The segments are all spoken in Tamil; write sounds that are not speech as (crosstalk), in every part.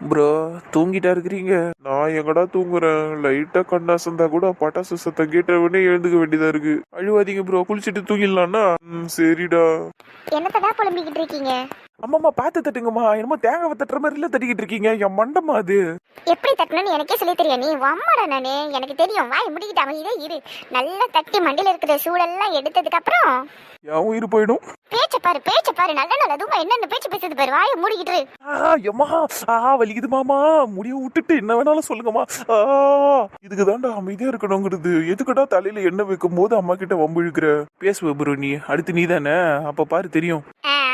ப்ரோ தூங்கிட்டா இருக்கிறீங்க? நான் எங்கடா தூங்குறேன்? லைட்டா கண்ணா சந்தா கூட பட்டாசு சத்தம் கேட்டவனே எழுந்துக்க வேண்டியதா இருக்கு. அழுவாதீங்க ப்ரோ குளிச்சுட்டு தூங்கிடலாம்னா? சரிடா. என்னத்தடா புலம்பிக்கிட்டு இருக்கீங்க? அம்மாம்மா பார்த்து தட்டுங்கம்மா. என்னமோ தேங்காய் தட்டுற மாதிரி இல்லை தட்டிக்கிட்டு இருக்கீங்க. என் மண்டமா அது. எப்படி தட்டணும்னு எனக்கே சொல்லி தெரியும் நீ? வம்மாடா நானு. எனக்கு தெரியும் வாய் முடிக்கிட்டு அமைதியே இரு. நல்லா தட்டி மண்டியில இருக்கிற சூழெல்லாம் எடுத்ததுக்கு அப்புறம் என் உயிர் போயிடும். பேச்ச பாரு பேச்ச பாரு. நல்ல நல்ல அதுவும் என்னென்ன பேச்சு பேசுது பாரு. வாயை மூடிக்கிட்டு எம்மா. ஆ வலிக்குது மாமா. முடிய விட்டுட்டு என்ன வேணாலும் சொல்லுங்கம்மா. இதுக்கு தான்டா அமைதியா இருக்கணுங்கிறது. எதுக்குடா தலையில எண்ணெய் வைக்கும் போது அம்மா கிட்ட வம்பு இழுக்கிற? பேசுவ ப்ரோ நீ அடுத்து நீ தானே அப்ப பாரு தெரியும்.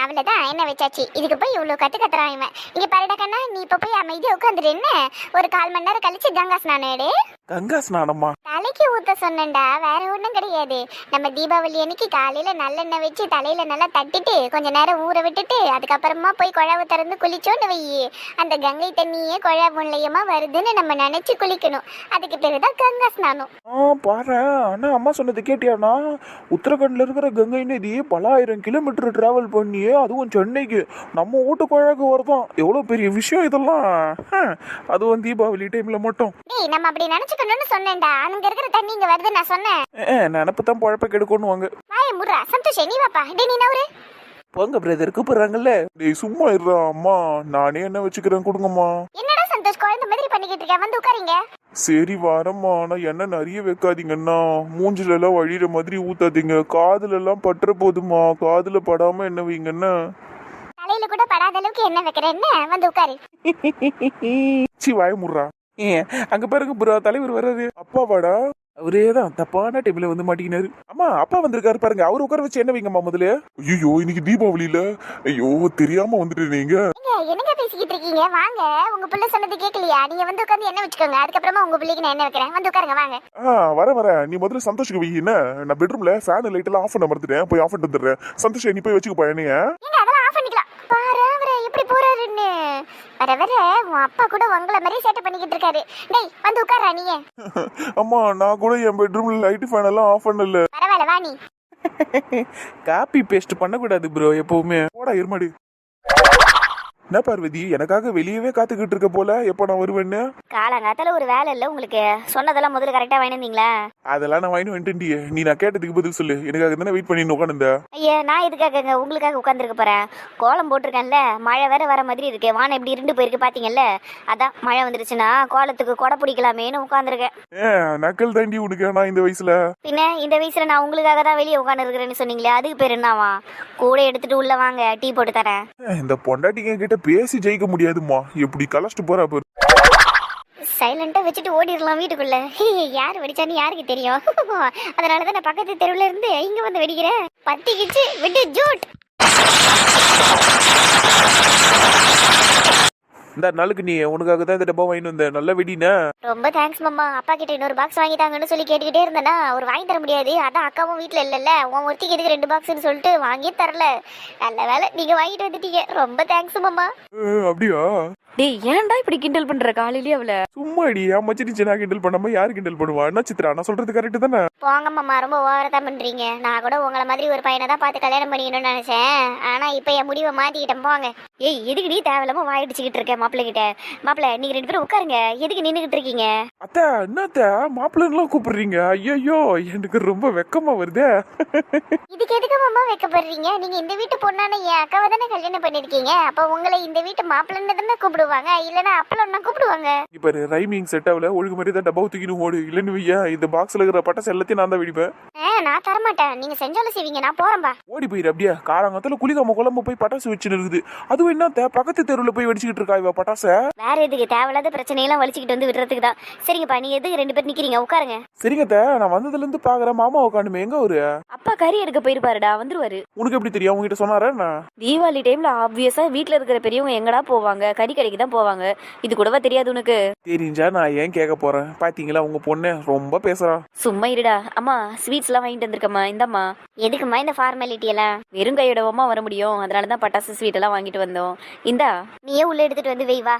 ஆ அவ்வளவுதான் என்ன வச்சாச்சு? இதுக்கு போய் இவ்வளவு கத்து கத்துறான் இவன். இங்க பாருடா கண்ணா நீ இப்ப போய் அமைதியா உட்காந்துரு என்ன? ஒரு கால் மணி நேரம் கழிச்சு கங்கா ஸ்நானம் எடு. கங்கா ஸ்நானம்மா தலைக்கு ஊத்த சொன்னேன்டா வேற ஒண்ணும் கிடையாது. நம்ம தீபாவளி அன்னைக்கு காலையில நல்லெண்ணெய் வச்சு தலையில நல்லா தட்டிட்டு கொஞ்ச நேரம் ஊற விட்டுட்டு அதுக்கப்புறமா போய் குழாவை திறந்து குளிச்சோன்னு வை. அந்த கங்கை தண்ணியே குழா மூலியமா வருதுன்னு நம்ம நினைச்சு குளிக்கணும். அதுக்கு பேருதான் கங்கா ஸ்நானம். ஆ பாரு அண்ணா அம்மா சொன்னது கேட்டியாண்ணா? உத்தரகண்ட்ல இருக்கிற கங்கை நதி பல ஆயிரம் கிலோமீட்டர் டிராவல் பண்ணி அதுவும் சென்னைக்கு. நம்ம வீட்டு குழாக்கு வருதான் எவ்வளோ பெரிய விஷயம் இதெல்லாம். அதுவும் தீபாவளி டைம்ல மட்டும். நம்ம அப்படி நினைச்சுக்கணும்னு சொன்னேன்டா. அங்க இருக்கிற தண்ணி இங்க வருது நான் சொன்னேன். நினப்பு தான் பழப்ப கெடுக்கணும் வாங்க வாய முடுறா. சந்தோஷ் நீ வாப்பா. டேய் நீ நவரு போங்க பிரதர் கூப்பிடுறாங்கல்ல. டேய் சும்மா இருடா அம்மா. நானே என்ன வச்சுக்கிறேன் கொடுங்கம்மா. என்னடா சந்தோஷ் குழந்தை மாதிரி பண்ணிக்கிட்டு இருக்க? வந்து உட்காருங்க. சரி வரம்மா ஆனா எண்ணெய் நிறைய வைக்காதீங்கண்ணா. மூஞ்சில எல்லாம் வழியிற மாதிரி ஊத்தாதீங்க. காதுல எல்லாம் பற்ற போதுமா காதுல படாம என்ன வைங்கண்ணா? தலையில கூட படாத அளவுக்கு என்ன வைக்கிறேன் என்ன? வந்து உட்காரு. சி வாய முடுறா. ஏ அங்க பாருங்க ப்ரோ தலைவர் வர்றாரு. அப்பாவாடா அவரே தான் தப்பான டைம்ல வந்து மாட்டிக்கினாரு. அம்மா அப்பா வந்திருக்காரு பாருங்க அவர் உட்கார வச்சு என்ன வைங்கம்மா முதல்ல? ஐயோ இன்னைக்கு தீபாவளியில. ஐயோ தெரியாம வந்துட்டு நீங்க. என்னங்க பேசிக்கிட்டு இருக்கீங்க? வாங்க உங்க புள்ள சொன்னது கேட்கலையா நீங்க வந்து உட்காந்து என்ன வச்சுக்கோங்க? அதுக்கப்புறமா உங்க பிள்ளைக்கு நான் என்ன வைக்கிறேன்? வந்து உட்காருங்க வாங்க. ஆ வர வர. நீ முதல்ல சந்தோஷுக்கு வை என்ன? நான் பெட்ரூம்ல ஃபேன் லைட் எல்லாம் ஆஃப் பண்ண மறந்துட்டேன். போய் ஆஃப் பண்ணிட்டு வந்துடுறேன். சந்தோஷ் நீ போய் வச்சுக்க ஏங்க அதெல்லாம் ஆஃப் பண்ணிக்கலாம் பாரு அவரை எப்படி போறாருன்னு வர வர உன் அப்பா கூட உங்களை மாதிரி சேட்டை பண்ணிக்கிட்டு இருக்காரு. டேய் வந்து உட்கார்றா நீயே. (laughs) அம்மா நான் கூட என் பெட்ரூம்ல லைட் ஃபேன் எல்லாம் ஆஃப் பண்ணல. பரவாயில்ல வா நீ. (laughs) காப்பி பேஸ்ட் பண்ணக்கூடாது ப்ரோ எப்பவுமே. போடா எருமாடி என்ன பார்வதி? எனக்காக வெளியவே காத்துக்கிட்டு இருக்க போல. எப்ப நான் வருவேன்னு? காலங்காத்தால ஒரு வேலை இல்ல உங்களுக்கு. சொன்னதெல்லாம் முதல்ல கரெக்டா வாங்கினீங்களா? அதெல்லாம் நான் வாங்கி வந்துட்டேன்டியே நீ நான் கேட்டதுக்கு பதில் சொல்லு. எனக்காக தானே வெயிட் பண்ணி உட்காந்துருந்த ஐயா நான் இதுக்காகங்க உங்களுக்காக உட்காந்துருக்க போறேன்? கோலம் போட்டிருக்கேன்ல. மழை வேற வர மாதிரி இருக்கு. வானம் எப்படி இருண்டு போயிருக்கு பாத்தீங்கல்ல? அதான் மழை வந்துருச்சுன்னா கோலத்துக்கு கொடை பிடிக்கலாமேன்னு உட்காந்துருக்கேன் ஏ நக்கல் தாண்டி உனக்கு நான் இந்த வயசுல? பின்ன இந்த வயசுல நான் உங்களுக்காக தான் வெளியே உட்காந்து இருக்கிறேன்னு சொன்னீங்களே அதுக்கு பேர் என்னவா? கூட எடுத்துட்டு உள்ள வாங்க டீ போட்டு தரேன். இந்த பொண்டாட்டிங்க கிட்ட பேசி ஜெயிக்க முடியாதும்மா. எப்படி கலச்சிட்டு போறா பாரு. சைலண்டா வச்சுட்டு ஓடிடலாம் வீட்டுக்குள்ள. (laughs) யார் வெடிச்சான்னு யாருக்கு தெரியும்? (laughs) அதனால தான் நான் பக்கத்து தெருவுல இருந்து இங்க வந்து வெடிக்கிறேன். பத்திக்கிச்சு விட்டு ஜூட். இந்த நாளுக்கு நீ உனக்காக தான் இந்த டப்பா வாங்கிட்டு வந்த. நல்ல வெடினா? ரொம்ப தேங்க்ஸ் மாமா. அப்பா கிட்ட இன்னொரு பாக்ஸ் வாங்கி தாங்கன்னு சொல்லி கேட்டுக்கிட்டே இருந்தேனா அவர் வாங்கி தர முடியாது. அதான் அக்காவும் வீட்ல இல்லல்ல. உன் ஒருத்திக்கு எதுக்கு ரெண்டு பாக்ஸ்னு சொல்லிட்டு வாங்கியே தரல. நல்ல வேலை நீங்க வாங்கிட்டு வந்துட்டீங்க. ரொம்ப தேங்க்ஸ் மாமா. அப்படியா? டேய் ஏன்டா இப்படி கிண்டல் பண்ற காலையிலேயே அவள? சும்மா அடி என் மச்சினிச்சு நான் கிண்டல் பண்ணாம யாரு கிண்டல் பண்ணுவா? என்ன சித்ரா நான் சொல்றது கரெக்ட் தானே? போங்க மாமா ரொம்ப ஓவரா தான் பண்றீங்க. நான் கூட உங்களை மாதிரி ஒரு பையனை தான் பார்த்து கல்யாணம் பண்ணிக்கணும்னு நினைச்சேன். ஆனா இப்போ என் முடிவை மாத்திக்கிட்டேன். போங்க. ஏய் எதுக்கு நீ தேவையில்லாம வாயடிச்சுக்கிட்டு இருக்க மாப்பிள்ளை கிட்ட மாப்பிள்ளை நீங்க ரெண்டு பேரும் உட்காருங்க. எதுக்கு நின்னுகிட்டு இருக்கீங்க? அத்தை என்னத்த? மாப்பிள்ளைலாம் கூப்பிடுறீங்க? ஐயோ எனக்கு ரொம்ப வெக்கமா வருதே. இதுக்கு எதுக்கு மாமா வைக்கப்படுறீங்க? நீங்க இந்த வீட்டு பொண்ணான என் அக்காவை தானே கல்யாணம் பண்ணிருக்கீங்க அப்ப உங்களை இந்த வீட்டு மாப்பிள்ளைன்னு தானே கூப்பிடுவாங்க? இல்லனா அப்பளம்னா கூப்பிடுவாங்க? இப்ப ரைமிங் செட் ஆகல. ஒழுங்கு மாதிரி தான் டப்பா தூக்கின்னு ஓடு. இல்லைன்னு வையா இந்த பாக்ஸ்ல இருக்கிற பட்டாசு எல்லாத்தையும் நான் தான் வெடிப்பேன். ஆ நான் தரமாட்டேன். நீங்க செஞ்சாலும் செய்வீங்க. நான் போறேன்பா ஓடி போயிரு அப்படியே. காலங்கத்துல குளிக்காம குழம்பு போய் பட்டாசு வச்சுன்னு இருக்குது. அதுவும் என்னத்த பக்கத்து தெருவுல போய் வெடிச்சுக்கிட்டு இருக்கா இவ பட்டாச? வேற எதுக்கு? தேவையில்லாத பிரச்சனையெல்லாம் வலிச்சுக்கிட்டு வந்து விடுறதுக்கு தான். சரிங்கப்பா நீங்க எதுக்கு ரெண்டு பேர் நிக்கிறீங்க? உட்காருங்க. சரிங்கத்த நான் வந்ததுல இருந்து பாக்குறேன் மாமா உட்காந்துமே எங்க ஒரு அப்பா கறி எடுக்க போயிருப்பாருடா வந்துருவாரு. உனக்கு எப்படி தெரியும்? உங்ககிட்ட சொன்னாரா என்ன? தீபாவளி டைம்ல ஆப்வியஸா வீட்ல இருக்கிற பெரியவங்க எங்கடா போவாங்க? கறி கடைக்கு தான் போவாங்க. இது கூடவா தெரியாது உனக்கு? தெரிஞ்சா நான் ஏன் கேட்க போறேன்? பாத்தீங்களா உங்க பொண்ணு? ரொம்ப பேசுறா. சும்மா இருடா. அம்மா ஸ்வீட்ஸ் எல்லாம் வாங்கிட்டு வந்திருக்கம்மா. இந்தாம்மா. எதுக்குமா இந்த ஃபார்மாலிட்டி எல்லாம்? வெறும் கையோடவமா வர முடியும். அதனால தான் பட்டாசு ஸ்வீட் எல்லாம் வாங்கிட்டு வந்தோம். இந்தா. நீயே உள்ள எடுத்துட்டு வந்து வை வா.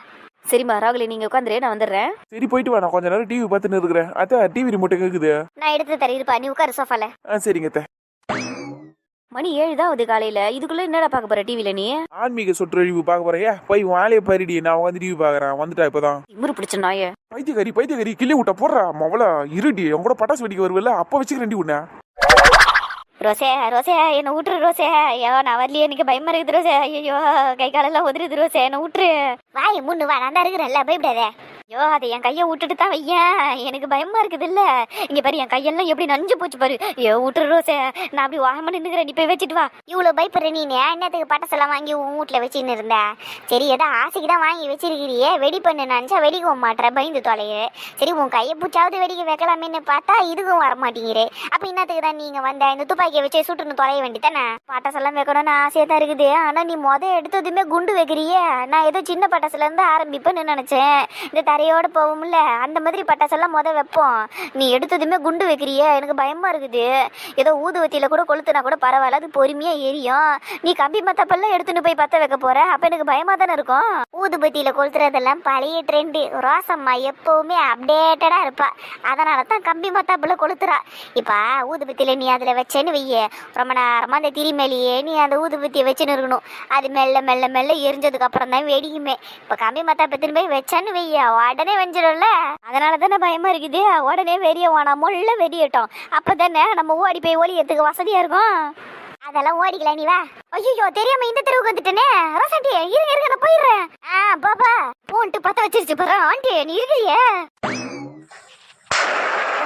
சரிம்மா ராகுலி நீங்க உட்காந்துரு நான் வந்துடுறேன். சரி போயிட்டு வா நான் கொஞ்ச நேரம் டிவி பார்த்துன்னு இருக்கிறேன். அத்த டிவி ரிமோட் கேக்குது. நான் எடுத்து தரேன் இருப்பா நீ உட்காரு சோஃபால ஆ சரிங்க அத்தை. மணி ஏழு தான் ஆகுது காலையில. இதுக்குள்ள என்னடா பார்க்க போற டிவில நீ? ஆன்மீக சொற்றழிவு பார்க்க போறியா? போய் வாழைய பாரிடி நான் வந்து டிவி பார்க்கறேன். வந்துட்டா இப்பதான். திமிரு பிடிச்ச நாயே. பைத்தியக்காரி பைத்தியக்காரி கிள்ளி விட்ட போடுறா மவள இருடி உன் கூட பட்டாசு வெடிக்க வருவல அப்ப வச்சுக்கிறேன்டி உன்ன. ரோசே ரோசே என்ன விட்டுரு ரோசே. ஐயோ நான் வரலையே எனக்கு பயமா இருக்குது ரோசே. ஐயோ கை காலெல்லாம் உதிருது ரோசே என்ன விட்டுரு வாய் முன்னு வா நான் தான் இருக்கிறேன்ல பயப்படாதே. ஐயோ அதை என் கையை விட்டுட்டு தான் வையேன் எனக்கு பயமா இருக்குது இல்ல இங்க பாரு என் கையெல்லாம் எப்படி நஞ்சு போச்சு பாரு. ஐயோ விட்டுரு ரோசே. நான் அப்படி வாகமா நின்னுக்கிறேன். நீ போய் வச்சுட்டு வா. இவ்வளவு பயப்படுற நீ. என்னத்துக்கு பட்டசெல்லாம் வாங்கி உன் வீட்ல வச்சுன்னு இருந்த? சரி ஏதோ ஆசைக்கு தான் வாங்கி வச்சிருக்கிறியே. வெடி பண்ணு நினச்சா வெடிக்க மாட்டேற பயந்து தொலைய. சரி உன் கையை பிடிச்சாவது வெடிக்க வைக்கலாமேன்னு பார்த்தா இதுக்கும் வர மாட்டேங்கிறே அப்ப என்னத்துக்கு தான் நீங்க வந்த? இந்த துப்பாக்கியை வச்சு சுட்டுன்னு தொலைய வேண்டித்தானே பட்டசெல்லாம் வைக்கணும்னு ஆசையா தான் இருக்குது. ஆனா நீ முத எடுத்ததுமே குண்டு வைக்கிறியே. நான் ஏதோ சின்ன பட்டாசுல இருந்து ஆரம்பிப்பேன்னு நினைச்சேன். இந்த கரையோடு போவோம்ல அந்த மாதிரி பட்டாசெல்லாம் மொதல் வைப்போம். நீ எடுத்ததுமே குண்டு வைக்கிறியே எனக்கு பயமா இருக்குது. ஏதோ ஊதுவத்தியில் கூட கொளுத்துனா கூட பரவாயில்ல அது பொறுமையாக எரியும். நீ கம்பி மத்தப்பெல்லாம் எடுத்துன்னு போய் பற்ற வைக்க போற? அப்போ எனக்கு பயமாக தானே இருக்கும்? ஊதுபத்தியில் கொளுத்துறதெல்லாம் பழைய ட்ரெண்டு ரோசம்மா எப்போவுமே அப்டேட்டடாக இருப்பா. அதனால தான் கம்பி மத்தாப்பில் கொளுத்துறா. இப்போ ஊதுபத்தியில நீ அதில் வச்சேன்னு வைய. ரொம்ப நேரமாக அந்த திரி மேலேயே நீ அந்த ஊதுபத்தியை வச்சுன்னு இருக்கணும். அது மெல்ல மெல்ல மெல்ல எரிஞ்சதுக்கு அப்புறம் தான் வெடிக்குமே இப்போ கம்பி மத்தாப்பு திரும்பி போய் வச்சேன்னு வையா உடனே வெஞ்சிடும்ல அதனால தானே பயமா இருக்குது. உடனே வெறிய வேணாம் முள்ள வெடியட்டும். அப்பதானே நம்ம ஓடி போய் ஒளியறதுக்கு வசதியா இருக்கும். அதெல்லாம் ஓடிக்கலாம் நீ வா. ஐயோ தெரியாம இந்த தெருவுக்கு வந்துட்டேனே. ரோசாண்டி இருங்க இருங்க நான் போயிடுறேன். ஆ பாபா போன்ட்டு பத்த வச்சிருச்சு பாரு. ஆண்டி நீ இருக்கிறியே.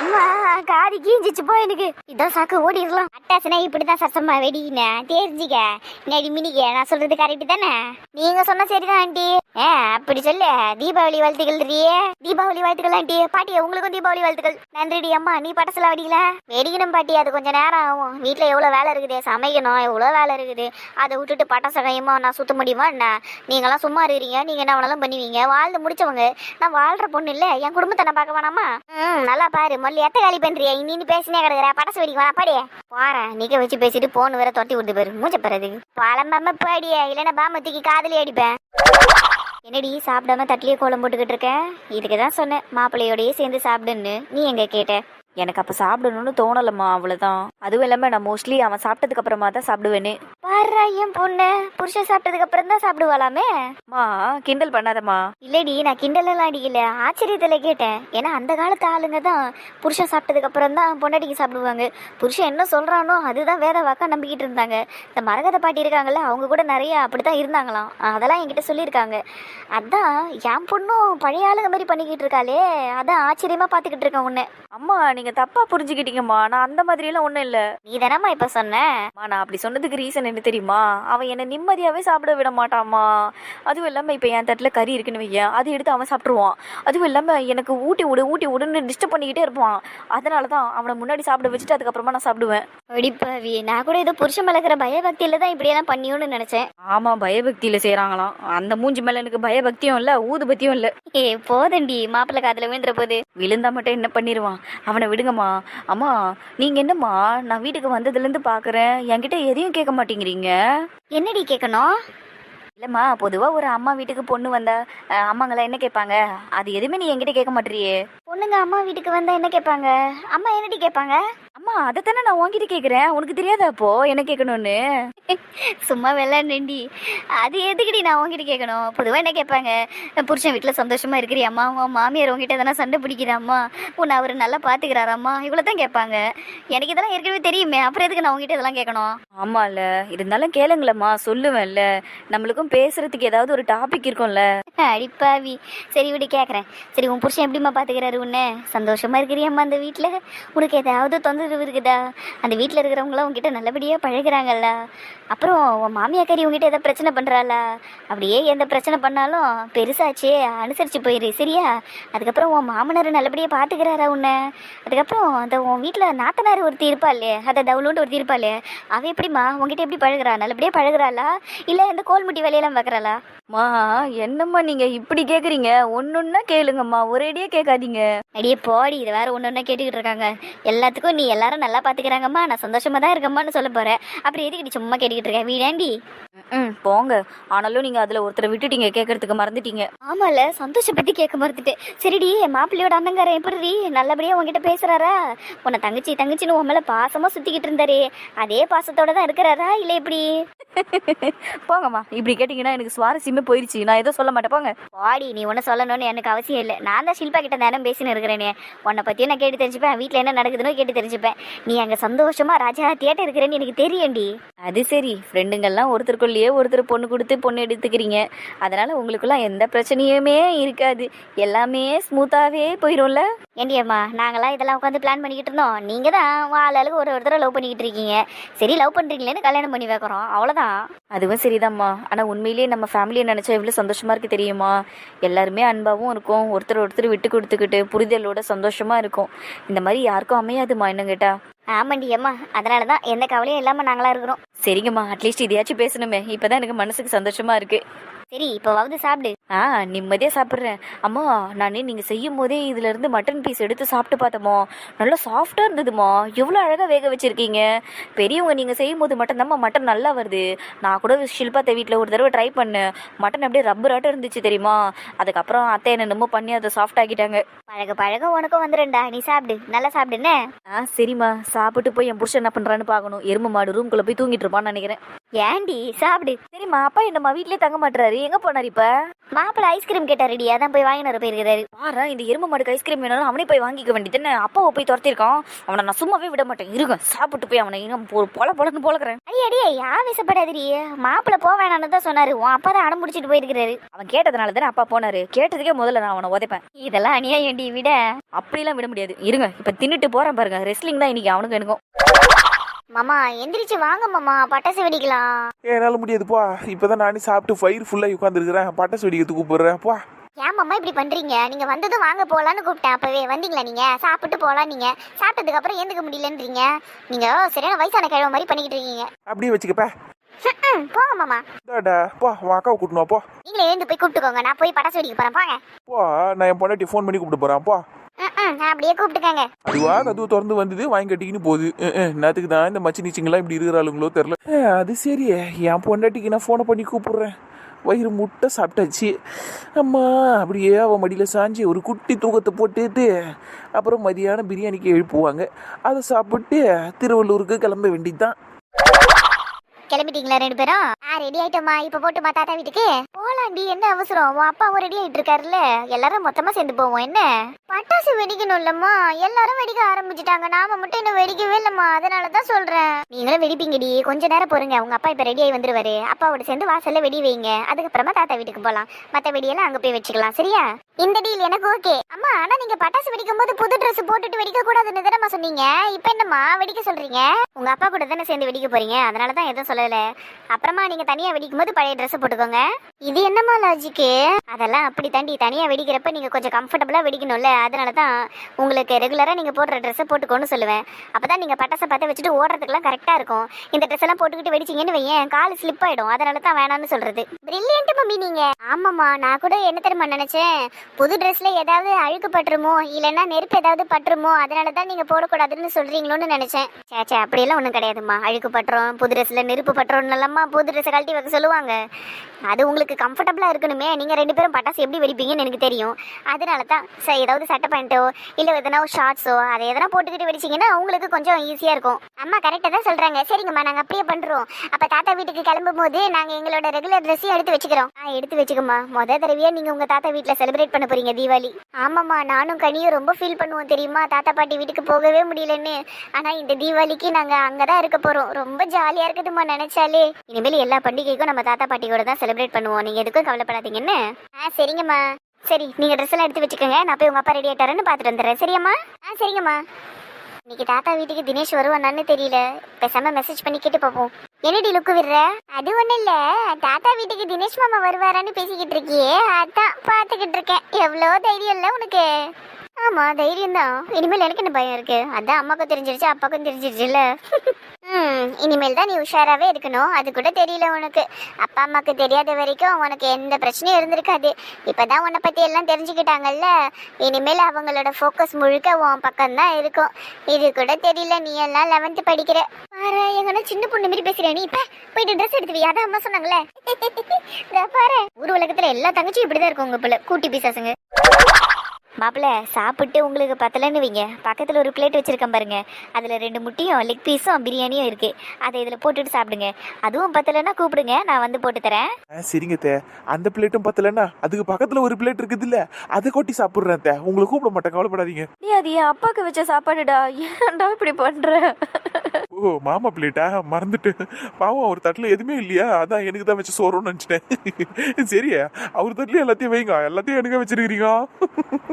அம்மா காது கீஞ்சிச்சு போ எனக்கு. இதான் சாக்கு ஓடிடலாம். அட்டாசனா இப்படிதான் சத்தமா வெடிக்கினேன் தெரிஞ்சுக்க. நடி மினிக்க. நான் சொல்றது கரெக்ட் தானே? நீங்க சொன்னா சரிதான் ஆண்டி. ஏ அப்படி சொல்லு. தீபாவளி வாழ்த்துக்கள் ரியே தீபாவளி வாழ்த்துக்கள் ஆண்டி. பாட்டி உங்களுக்கும் தீபாவளி வாழ்த்துக்கள். நன்றிடி அம்மா. நீ படத்துல வெடிக்கல? வெடிக்கணும் பாட்டி. அது கொஞ்சம் நேரம் ஆகும். வீட்டுல எவ்வளவு வேலை இருக்குது? சமைக்கணும். எவ்வளவு வேலை இருக்குது? அதை விட்டுட்டு பட்டாசு சகையுமா நான் சுத்த முடியுமா என்ன? நீங்களாம் சும்மா இருக்கிறீங்க. நீங்க என்ன வேணாலும் பண்ணுவீங்க? வாழ்ந்து முடிச்சவங்க. நான் வாழ்ற பொண்ணு இல்ல. என் குடும்பத்தை நான் பார்க்க வேணாமா? ம் நல்லா பாரு. மல்லி மொழி எத்த காலி பண்றியா? நீ பேசினே கிடக்குற. படசு வெடிக்க வேணா பாடி. போறேன் நிக்க வச்சு பேசிட்டு போன் வேற தொட்டி விடுது பாரு. மூச்ச பெறதுக்கு பழம்பாம பாடிய. இல்லைன்னா பாமத்துக்கு காதலி அடிப்பேன். என்னடி சாப்பிடாம தட்டிலேயே கோலம் போட்டுக்கிட்டு இருக்க? இதுக்கு தான் சொன்னேன் மாப்பிள்ளையோடயே சேர்ந்து சாப்பிடுன்னு. நீ எங்க கேட்ட? எனக்கு அப்ப சாப்பிடணும்னு தோணலம்மா அவ்வளவுதான். அதுவும் இல்லாம நான் மோஸ்ட்லி அவன் சாப்பிட்டதுக்கு அப்புறமா தான் சாப்பிடுவேனே பாரு என் பொண்ணு. புருஷன் சாப்பிட்டதுக்கு அப்புறம் தான் சாப்பிடுவாளாமே? மா கிண்டல் பண்ணாதம்மா. இல்லடி நான் கிண்டலெல்லாம் அடிக்கல. ஆச்சரியத்துல கேட்டேன். ஏன்னா அந்த காலத்து ஆளுங்க தான் புருஷன் சாப்பிட்டதுக்கு அப்புறம் தான் பொண்டாட்டிக்கு சாப்பிடுவாங்க. புருஷன் என்ன சொல்றானோ அதுதான் வேத வாக்கா நம்பிக்கிட்டு இருந்தாங்க. இந்த மரகத பாட்டி இருக்காங்கல்ல அவங்க கூட நிறைய அப்படித்தான் இருந்தாங்களாம். அதெல்லாம் என்கிட்ட சொல்லியிருக்காங்க. அதான் என் பொண்ணும் பழைய ஆளுங்க மாதிரி பண்ணிக்கிட்டு இருக்காளே. அதான் ஆச்சரியமா பாத்துக்கிட்டு இருக்கேன் உன்னை. அம்மா நீங்க தப்பா புரிஞ்சுக்கிட்டீங்கம்மா. நான் அந்த மாதிரி எல்லாம் ஒண்ணும் இல்ல. நீ தானம்மா இப்ப சொன்ன? நான் அப்படி சொன்னதுக்கு ரீசன் என்ன தெரியுமா? அவன் என்னை நிம்மதியாவே சாப்பிட விட மாட்டாம்மா. அதுவும் இல்லாம இப்ப என் தட்டுல கறி இருக்குன்னு வையேன். அதை எடுத்து அவன் சாப்பிட்டுருவான். அதுவும் இல்லாம எனக்கு ஊட்டி விடு ஊட்டி விடுன்னு டிஸ்டர்ப் பண்ணிக்கிட்டே இருப்பான். அதனால தான் அவனை முன்னாடி சாப்பிட வச்சுட்டு அதுக்கப்புறமா நான் சாப்பிடுவேன். அடிப்பாவி நான் கூட ஏதோ புருஷன் மலக்கிற பயபக்தியில தான் இப்படியெல்லாம் பண்ணியோன்னு நினைச்சேன். ஆமா பயபக்தியில செய்றாங்களாம். அந்த மூஞ்சி மேல எனக்கு பயபக்தியும் இல்ல ஊதுபத்தியும் இல்ல. ஏ போதண்டி மாப்பிள்ளை காதுல விழுந்துற போது. விழுந்தா மட்டும் என்ன பண்ணிடுவான் அவனை விடுங்கம்மா. அம்மா நீங்க என்னம்மா? நான் வீட்டுக்கு வந்ததுல இருந்து பாக்குறேன். என்கிட்ட எதையும் கேட்க மாட்டேங்கிறீங்க? என்னடி கேட்கணும் இல்லம்மா பொதுவா ஒரு அம்மா வீட்டுக்கு பொண்ணு வந்தா அம்மாங்களாம் என்ன கேட்பாங்க? அது எதுவுமே நீ என்கிட்ட கேட்க மாட்டேறியே. பொண்ணுங்க அம்மா வீட்டுக்கு வந்தா என்ன கேட்பாங்க? அம்மா என்னடி கேட்பாங்க? அம்மா அதைத்தானே நான் உன்கிட்ட கேக்குறேன். உனக்கு தெரியாதா அப்போ? என்ன கேட்கணும்னு? (laughs) சும்மா வெள்ளாண்டி அது எதுக்குடி நான் உங்ககிட்ட கேட்கணும்? பொதுவாக என்ன கேட்பாங்க? புருஷன் வீட்டில் சந்தோஷமா இருக்கிறியாம்மா. உன் மாமியார் உங்ககிட்ட எதனா சண்டை பிடிக்கிறாம்மா. உன்னை அவர் நல்லா பார்த்துக்கிறாராம்மா இவ்வளோ தான் கேட்பாங்க. எனக்கு இதெல்லாம் ஏற்கனவே தெரியுமே. அப்புறம் எதுக்கு நான் உங்ககிட்ட இதெல்லாம் கேட்கணும்? ஆமால இருந்தாலும் கேளுங்களம்மா. சொல்லுவேன்ல. நம்மளுக்கும் பேசுறதுக்கு ஏதாவது ஒரு டாபிக் இருக்கும்ல. அடிப்பாவி சரி விடு கேட்குறேன் சரி உன் புருஷன் எப்படிம்மா பார்த்துக்கிறாரு உன்னை சந்தோஷமா இருக்கிறியம்மா அந்த வீட்டில் உனக்கு ஏதாவது தொந்தரவு இருக்குதா? அந்த வீட்டில் இருக்கிறவங்களாம் உங்ககிட்ட நல்லபடியாக பழகிறாங்கல்ல. அப்புறம் உன் மாமியாக்காரி உங்ககிட்ட ஏதாவது பிரச்சனை பண்ணுறாளா அப்படியே எந்த பிரச்சனை பண்ணாலும் பெருசாச்சே அனுசரித்து போயிரு சரியா? அதுக்கப்புறம் உன் மாமனார் நல்லபடியாக பார்த்துக்கிறாரா உன்னை? அதுக்கப்புறம் அந்த உன் வீட்டில் நாத்தனார் ஒருத்தி இருப்பாளே அதை தவுளுண்டு ஒருத்தி இருப்பாளே அவ எப்படிம்மா உங்ககிட்ட எப்படி பழகுறா? நல்லபடியாக பழகுறாளா? இல்லை இந்த கோல்முட்டி வேலையெல்லாம் பார்க்குறாளா மா என்னம்மா நீங்க இப்படி கேக்குறீங்க? ஒன்னொன்னா கேளுங்கம்மா ஒரேடியே கேட்காதீங்க. அடியே போடி இது வேற ஒன்று ஒன்றா கேட்டுக்கிட்டு இருக்காங்க. எல்லாத்துக்கும் நீ எல்லாரும் நல்லா பார்த்துக்கிறாங்கம்மா நான் சந்தோஷமா தான் இருக்கம்மான்னு சொல்ல போறேன். அப்புறம் எதுக்கு நீ சும்மா இருக்க வீடாண்டி ம் போங்க. ஆனாலும் நீங்க அதுல ஒருத்தரை விட்டுட்டீங்க. கேட்கறதுக்கு மறந்துட்டீங்க. ஆமால சந்தோஷ பத்தி கேட்க மறுத்துட்டேன் சரிடி மாப்பிள்ளையோட அண்ணங்காரன் எப்படி நல்லபடியா உன்கிட்ட பேசுறாரா? உன்னை தங்கச்சி தங்கச்சின்னு உன் மேல பாசமா சுத்திக்கிட்டு இருந்தாரு. அதே பாசத்தோட தான் இருக்கிறாரா? இல்ல எப்படி? (laughs) போங்கம்மா. இப்படி கேட்டீங்கன்னா எனக்கு சுவாரஸ்யமே போயிருச்சு. நான் எதுவும் சொல்ல மாட்டேன். போங்க. வாடி நீ ஒன்றும் சொல்லணும்னு எனக்கு அவசியம் இல்லை. நான் தான் ஷில்பா கிட்ட நேரம் பேசின்னு இருக்கிறேனே. உன்னை பற்றியும் நான் கேட்டு தெரிஞ்சுப்பேன். வீட்டில் என்ன நடக்குதுன்னு கேட்டு தெரிஞ்சுப்பேன். நீ அங்கே சந்தோஷமா ராஜா தியேட்டர் இருக்கிறேன்னு எனக்கு தெரியும்டி. அது சரி. ஃப்ரெண்டுங்கள்லாம் ஒருத்தருக்குள்ளேயே ஒருத்தர் பொண்ணு கொடுத்து பொண்ணு எடுத்துக்கிறீங்க. அதனால உங்களுக்குலாம் எந்த பிரச்சனையுமே இருக்காது. எல்லாமே ஸ்மூத்தாவே போயிடும்ல ஏண்டியம்மா நாங்களாம் இதெல்லாம் உட்காந்து பிளான் பண்ணிக்கிட்டு இருந்தோம். நீங்கள் தான் ஆளுக்கு ஒரு ஒருத்தரை லவ் பண்ணிக்கிட்டு இருக்கீங்க. சரி லவ் பண்ணுறீங்களேன்னு கல்யாணம் பண்ணி வைக்கிறோம். அவ்வளோதான் அதுவும் சரிதாம்மா. ஆனால் உண்மையிலேயே நம்ம ஃபேமிலியை நினச்சா எவ்வளோ சந்தோஷமா இருக்கு தெரியுமா? எல்லாருமே அன்பாகவும் இருக்கும். ஒருத்தர் ஒருத்தர் விட்டு கொடுத்துக்கிட்டு புரிதலோட சந்தோஷமா இருக்கும். இந்த மாதிரி யாருக்கும் அமையாதுமா என்ன கேட்டா? ஆமாண்டி அம்மா. அதனால தான் எந்த கவலையும் இல்லாமல் நாங்களாக இருக்கிறோம். சரிங்கம்மா அட்லீஸ்ட் இதையாச்சும் பேசணுமே. இப்போதான் எனக்கு மனசுக்கு சந்தோஷமா இருக்கு. சரி இப்போவாவது சாப்பிடு. ஆ நிம்மதியாக சாப்பிட்றேன். அம்மா நான் நீங்கள் செய்யும் போதே இதுல இருந்து மட்டன் பீஸ் எடுத்து சாப்பிட்டு பார்த்தோமா நல்லா சாஃப்டாக இருந்ததுமா எவ்வளோ அழகாக வேக வச்சிருக்கீங்க. பெரியவங்க நீங்கள் செய்யும் போது மட்டும் தாம்மா மட்டன் நல்லா வருது. நான் கூட ஷில்பாத்த வீட்டில் ஒரு தடவை ட்ரை பண்ணேன். மட்டன் அப்படியே ரப்பராட்டம் இருந்துச்சு தெரியுமா? அதுக்கப்புறம் அத்தை என்னென்னமோ பண்ணி அதை சாஃப்ட் ஆக்கிட்டாங்க. பழக பழக உனக்கும் வந்துடும்டா நீ சாப்பிடு. நல்லா சாப்பிடுன்னு ஆ சரிம்மா. சாப்பிட்டு போய் என் புருஷன் என்ன பண்ணுறான்னு பார்க்கணும். எருமை மாடு ரூம்குள்ளே போய் தூங்கிட்டு இருப்பான்னு நினைக்கிறேன். ஏண்டி சாப்பிடு. சரிம்மா அப்பா என்னம்மா வீட்லயே தங்க மாட்டுறாரு. எங்கே போனார் இப்போ? மாப்பிள்ளை ஐஸ்கிரீம் கேட்டாருடி. அதான் போய் வாங்கிட்டு வர போயிருக்கிறாரு பாரு இந்த எருமை மாடுக்கு ஐஸ்கிரீம் வேணும்னு அவனே போய் வாங்கிக்க வேண்டியதுன்னு அப்பாவை போய் துரத்திருக்கான் அவனை நான் சும்மாவே விட மாட்டேன். இருங்க சாப்பிட்டு போய் அவனை எங்க பொல பொலன்னு போலக்கிறேன். அடி அடி ஆவேசப்படாதடி. மாப்பிள்ளை போக வேணாம்னு தான் சொன்னாரு. உன் அப்பா தான் அடம் பிடிச்சிட்டு போயிருக்கிறாரு. அவன் கேட்டதுனால தானே அப்பா போனாரு. கேட்டதுக்கே முதல்ல நான் அவனை உதைப்பேன். இதெல்லாம் அநியாயண்டி விட. அப்படிலாம் விட முடியாது. இருங்க இப்ப தின்னுட்டு போறேன் பாருங்க. ரெஸ்லிங் தான் இன்னைக்கு அவனுக்கு எனக்கும். மாமா எந்திரிச்சு வாங்க மாமா பட்டாசு வெடிக்கலாம். என்னால் முடியாதுப்பா இப்போதான் நானே சாப்பிட்டு ஃபயிர் ஃபுல்லாக உட்காந்துருக்கிறேன் பட்டாசு வெடிக்கிறதுக்கு கூப்பிடுறேன்ப்பா ஏன் மாமா இப்படி பண்றீங்க? நீங்க வந்ததும் வாங்க போலான்னு கூப்பிட்டேன் அப்பவே. வந்தீங்களா நீங்க? சாப்பிட்டு போலாம் நீங்க. சாப்பிட்டதுக்கு அப்புறம் ஏந்துக்க முடியலன்றீங்க. நீங்க சரியான வயசான கிழமை மாதிரி பண்ணிக்கிட்டு இருக்கீங்க. அப்படியே வச்சுக்கப்பா. போங்க மாமா. இதாடா பா உன் அக்காவை கூட்டணும் அப்பா நீங்களே எழுந்து போய் கூப்பிட்டுக்கோங்க நான் போய் பட்டாசு வெடிக்க போறேன் போங்க. பா நான் என் பொண்டாட்டி ஃபோன் பண்ணி கூப்பிட்டு அப்பா ம், ம், அப்படியே கூப்பிட்டுக்கங்க. அதுவா கதவு திறந்து வந்தது வாங்கி கட்டிக்கின்னு போகுது. என்னத்துக்கு தான் இந்த மச்சி நீச்சிங்கெல்லாம் இப்படி இருக்கிறாளுங்களோ தெரில அது சரி என் பொண்டாட்டிக்கு நான் ஃபோனை பண்ணி கூப்பிடுறேன். வயிறு முட்டை சாப்பிட்டாச்சு. அம்மா அப்படியே அவன் மடியில் சாஞ்சி ஒரு குட்டி தூக்கத்தை போட்டுட்டு அப்புறம் மதியானம் பிரியாணிக்கு எழுப்புவாங்க. அதை சாப்பிட்டு திருவள்ளூருக்கு கிளம்ப வேண்டியதுதான். கிளம்பிட்டீங்களா ரெண்டு பேரும்? ஆ ரெடி ஆயிட்டோமா இப்ப போட்டுமா தாத்தா வீட்டுக்கு? போலாண்டி என்ன அவசரம்? உன் அப்பாவும் ரெடி ஆயிட்டு இருக்காருல்ல. எல்லாரும் மொத்தமா சேர்ந்து போவோம். என்ன? பட்டாசு வெடிக்கணும் இல்லம்மா எல்லாரும் வெடிக்க ஆரம்பிச்சிட்டாங்க. நாம மட்டும் இன்னும் வெடிக்கவே இல்லம்மா. அதனாலதான் சொல்றேன். நீங்களும் வெடிப்பீங்கடி கொஞ்ச நேரம் பொறுங்க. உங்க அப்பா இப்ப ரெடி ஆகி வந்துருவாரு. அப்பாவோட சேர்ந்து வாசல்ல வெடி வைங்க. அதுக்கப்புறமா தாத்தா வீட்டுக்கு போலாம். மத்த வெடியெல்லாம் அங்க போய் வச்சுக்கலாம். சரியா? இந்த டீல் எனக்கு ஓகே அம்மா ஆனா நீங்க பட்டாசு வெடிக்கும் போது புது ட்ரெஸ் போட்டுட்டு வெடிக்க கூடாதுன்னு தானே சொன்னீங்க. இப்ப என்னம்மா வெடிக்க சொல்றீங்க? உங்க அப்பா கூட தானே சேர்ந்து வெடிக்க போறீங்க. அதனாலதான் எதுவும் சொல்ல சொல்லலை. அப்புறமா நீங்க தனியா வெடிக்கும் போது பழைய ட்ரெஸ்ஸை போட்டுக்கோங்க. இது என்னம்மா லாஜிக்கு அதெல்லாம் அப்படி தாண்டி தனியா வெடிக்கிறப்ப நீங்க கொஞ்சம் கம்ஃபர்டபுளா வெடிக்கணும்ல. அதனால தான் உங்களுக்கு ரெகுலராக நீங்க போடுற ட்ரெஸ்ஸை போட்டுக்கோன்னு சொல்லுவேன். அப்பதான் நீங்க பட்டாசை பார்த்து வச்சுட்டு ஓடுறதுக்குலாம் கரெக்டா இருக்கும். இந்த ட்ரெஸ் எல்லாம் போட்டுக்கிட்டு வெடிச்சீங்கன்னு வையேன் கால் ஸ்லிப் ஆயிடும். அதனால தான் வேணாம்னு சொல்றது. பிரில்லியன்ட் மம்மி நீங்க. ஆமாம்மா நான் கூட என்ன தெரியுமா நினைச்சேன்? புது ட்ரெஸ்ல ஏதாவது அழுக்கு பட்டுருமோ? இல்லைன்னா நெருப்பு ஏதாவது பட்டுருமோ? அதனால தான் நீங்க போடக்கூடாதுன்னு சொல்றீங்களோன்னு நினைச்சேன். சே சே அப்படியெல்லாம் ஒன்றும் கிடையாதும்மா. அழுக்கு பட்டுரும் புது ட்ரெஸ்ஸில் நெருப்பு பட்டுறோம்னு எல்லாமா புது ட்ரெஸ் கழட்டி வைக்க சொல்லுவாங்க. அது உங்களுக்கு கம்ஃபர்டபுளாக இருக்கணுமே. நீங்கள் ரெண்டு பேரும் பட்டாசு எப்படி வெடிப்பீங்கன்னு எனக்கு தெரியும். அதனால தான் சார் ஏதாவது சட்டை பேண்ட்டோ இல்லை எதனா ஒரு ஷார்ட்ஸோ அதை எதனா போட்டுக்கிட்டு வெடிச்சீங்கன்னா உங்களுக்கு கொஞ்சம் ஈஸியாக இருக்கும். அம்மா கரெக்டாக தான் சொல்கிறாங்க சரிங்கம்மா நாங்கள் அப்படியே பண்ணுறோம் அப்போ தாத்தா வீட்டுக்கு கிளம்பும் போது நாங்கள் எங்களோட ரெகுலர் ட்ரெஸ்ஸையும் எடுத்து வச்சுக்கிறோம். ஆ எடுத்து வச்சுக்கோமா முத தடவையாக நீங்கள் உங்கள் தாத்தா வீட்டில் செலிப்ரேட் பண்ண போகிறீங்க தீபாவளி. ஆமாம்மா நானும் கனியும் ரொம்ப ஃபீல் பண்ணுவோம் தெரியுமா? தாத்தா பாட்டி வீட்டுக்கு போகவே முடியலன்னு. ஆனால் இந்த தீபாவளிக்கு நாங்கள் அங்கே தான் இருக்க போகிறோம் ரொம்ப ஜாலியாக இருக்குதுமா நினைச்சாலே? இனிமேல் எல்லா பண்டிகைக்கும் நம்ம தாத்தா பாட்டி கூட தான் செலிப்ரேட் பண்ணுவோம். நீங்க எதுக்கும் கவலைப்படாதீங்கன்னு ஆ சரிங்கம்மா. சரி நீங்க ட்ரெஸ் எல்லாம் எடுத்து வச்சுக்கோங்க. நான் போய் உங்க அப்பா ரெடி ஆயிட்டாருன்னு பாத்துட்டு வந்துடுறேன். சரியாம்மா? ஆ சரிங்கம்மா. இன்னைக்கு தாத்தா வீட்டுக்கு தினேஷ் வருவானான்னு தெரியல. பேசாம மெசேஜ் பண்ணி கேட்டு பார்ப்போம். என்னடி லுக்கு விடுற? அது ஒண்ணும் இல்ல. தாத்தா வீட்டுக்கு தினேஷ் மாமா வருவாரான்னு பேசிக்கிட்டு இருக்கியே. அதான் பாத்துக்கிட்டு இருக்கேன். எவ்வளோ தைரியம் இல்ல உனக்கு? ஆமா தைரியம் தான் இனிமேல் எனக்கு என்ன பயம் இருக்கு? அதான் அம்மாக்கும் தெரிஞ்சிருச்சு அப்பாக்கும் தெரிஞ்சிருச்சுல்ல. (laughs) இனிமேல் தான் நீ உஷாராகவே இருக்கணும். அது கூட தெரியல உனக்கு. அப்பா அம்மாவுக்கு தெரியாத வரைக்கும் உனக்கு எந்த பிரச்சனையும் இருந்திருக்காது. இப்போ தான் உன்னை பற்றி எல்லாம் தெரிஞ்சுக்கிட்டாங்கல்ல? இனிமேல் அவங்களோட ஃபோக்கஸ் முழுக்க உன் பக்கம் தான் இருக்கும். இது கூட தெரியல நீ எல்லாம் லெவன்த்து படிக்கிற. பாரு எங்கன்னா சின்ன பொண்ணு மாதிரி பேசுற நீ? இப்போ போயிட்டு ட்ரெஸ் எடுத்துவி அதான் அம்மா சொன்னாங்களே. (laughs) பாரு. ஊர் உலகத்தில் எல்லா தங்கச்சியும் இப்படி தான் இருக்கும் உங்க பிள்ளை கூட்டி பீசாசுங்க மாப்பிள்ள சாப்பிட்டு உங்களுக்கு பத்தலன்னு வைங்க. பக்கத்தில் ஒரு பிளேட் வச்சிருக்கேன் பாருங்க. அதில் ரெண்டு முட்டையும் லெக் பீஸும் பிரியாணியும் இருக்கு. அதை இதில் போட்டுட்டு சாப்பிடுங்க. அதுவும் பத்தலைன்னா கூப்பிடுங்க. நான் வந்து போட்டு தரேன். சரிங்க தே. அந்த பிளேட்டும் பத்தலன்னா அதுக்கு பக்கத்துல ஒரு பிளேட் இருக்குது இல்ல அதை கொட்டி சாப்பிடுறேன் தே. உங்களை கூப்பிட மாட்டேன். கவலைப்படாதீங்க. நீ அது என் அப்பாவுக்கு வச்ச சாப்பாடுடா. ஏன்டா இப்படி பண்ற? ஓ மாமா பிளேட்டா மறந்துட்டு. பாவம் அவர் தட்டில் எதுவுமே இல்லையா? அதான் எனக்கு தான் வச்சு சோறுன்னு நினைச்சிட்டேன். சரியா அவர் தட்டுல எல்லாத்தையும் வைங்க. எல்லாத்தையும் எனக்கு வச்சிருக்கிறீங்க.